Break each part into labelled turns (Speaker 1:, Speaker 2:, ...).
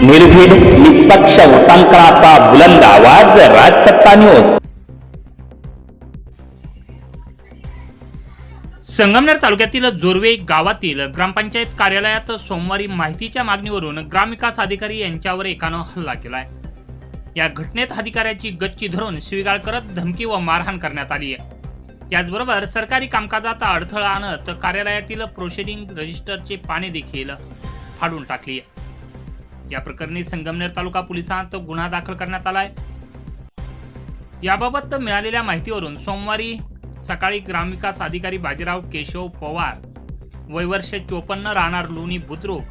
Speaker 1: निर्भीड निष्पक्ष उटांकनाचा बुलंद आवाज राजसत्ता न्यूज
Speaker 2: संगमनेर तालुक्यातील जोरवे गावातील ग्रामपंचायत कार्यालयात सोमवारी माहितीच्या मागणीवरून ग्रामविकास अधिकारी यांच्यावर एकानं हल्ला केलाय. या घटनेत अधिकाऱ्याची गच्ची धरून स्वीकार करत धमकी व मारहाण करण्यात आली आहे. याचबरोबर सरकारी कामकाजात अडथळा आणत कार्यालयातील प्रोसिडिंग रजिस्टरचे पाने देखील फाडून टाकली आहे. या प्रकरणी संगमनेर तालुका पोलिसांत गुन्हा दाखल करण्यात आलाय. याबाबत मिळालेल्या माहितीवरून सोमवारी सकाळी ग्रामविकास अधिकारी बाजीराव केशव पवार वयवर्ष चोपन्न राहणार लोणी बुद्रुक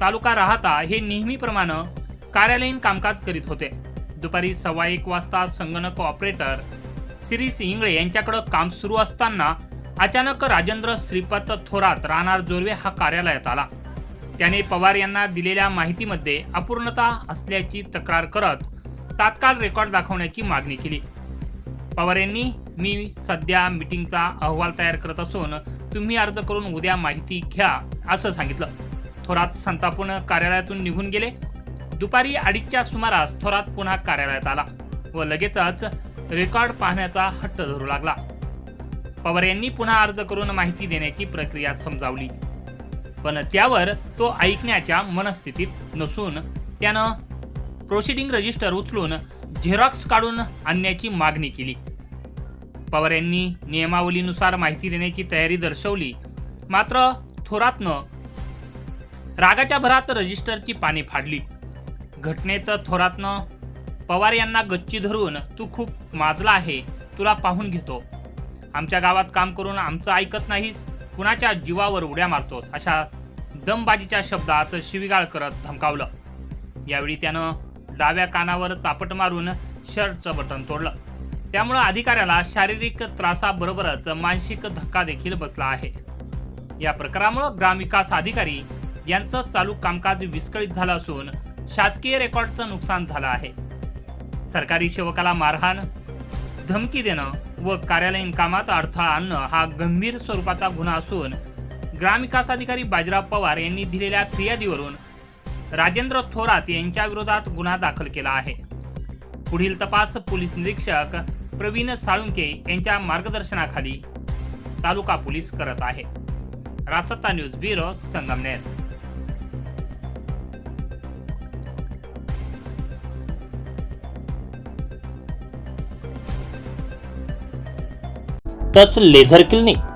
Speaker 2: तालुका राहता हे नेहमीप्रमाणे कार्यालयीन कामकाज करीत होते. दुपारी सव्वा एक वाजता संगणक ऑपरेटर सिरीस इंगळे यांच्याकडे काम सुरू असताना अचानक राजेंद्र श्रीपत थोरात राहणार जोरवे हा कार्यालयात आला. त्याने पवार यांना दिलेल्या माहितीमध्ये अपूर्णता असल्याची तक्रार करत तात्काळ रेकॉर्ड दाखवण्याची मागणी केली. पवार यांनी मी सध्या मीटिंगचा अहवाल तयार करत असून तुम्ही अर्ज करून उद्या माहिती घ्या असं सांगितलं. थोरात संतापून कार्यालयातून निघून गेले. दुपारी अडीचच्या सुमारास थोरात पुन्हा कार्यालयात आला व लगेचच रेकॉर्ड पाहण्याचा हट्ट धरू लागला. पवार यांनी पुन्हा अर्ज करून माहिती देण्याची प्रक्रिया समजावली. पण त्यावर तो ऐकण्याच्या मनस्थितीत नसून त्यानं प्रोसिडिंग रजिस्टर उचलून झेरॉक्स काढून आणण्याची मागणी केली. पवार यांनी नियमावलीनुसार माहिती देण्याची तयारी दर्शवली. मात्र थोरातनं रागाच्या भरात रजिस्टरची पाने फाडली. घटनेत थोरातनं पवार यांना गच्ची धरून तू खूप माजला आहे तुला पाहून घेतो. आमच्या गावात काम करून आमचं ऐकत नाहीस कुणाच्या जीवावर उड्या मारतोस? अशा दमबाजीच्या शब्दात शिवीगाळ करत धमकावलं. यावेळी त्यानं डाव्या कानावर चापट मारून शर्टचं बटन तोडलं. त्यामुळं अधिकाऱ्याला शारीरिक त्रासाबरोबरच मानसिक धक्का देखील बसला आहे. या प्रकारामुळं ग्रामविकास अधिकारी यांचं चालू कामकाज विस्कळीत झालं असून शासकीय रेकॉर्डचं नुकसान झालं आहे. सरकारी सेवकाला मारहाण धमकी देणं व कार्यालयीन कामात अडथळा आणणं हा गंभीर स्वरूपाचा गुन्हा असून ग्रामविकास अधिकारी बाजीराव पवार यांनी दिलेल्या फिर्यादीवरून राजेंद्र थोरात यांच्या विरोधात गुन्हा दाखल केला आहे. पुढील तपास पोलीस निरीक्षक प्रवीण साळुंके यांच्या मार्गदर्शनाखाली तालुका पोलीस करत आहे. Rasatta news bureau Sangamner.
Speaker 1: Touch laser clinic.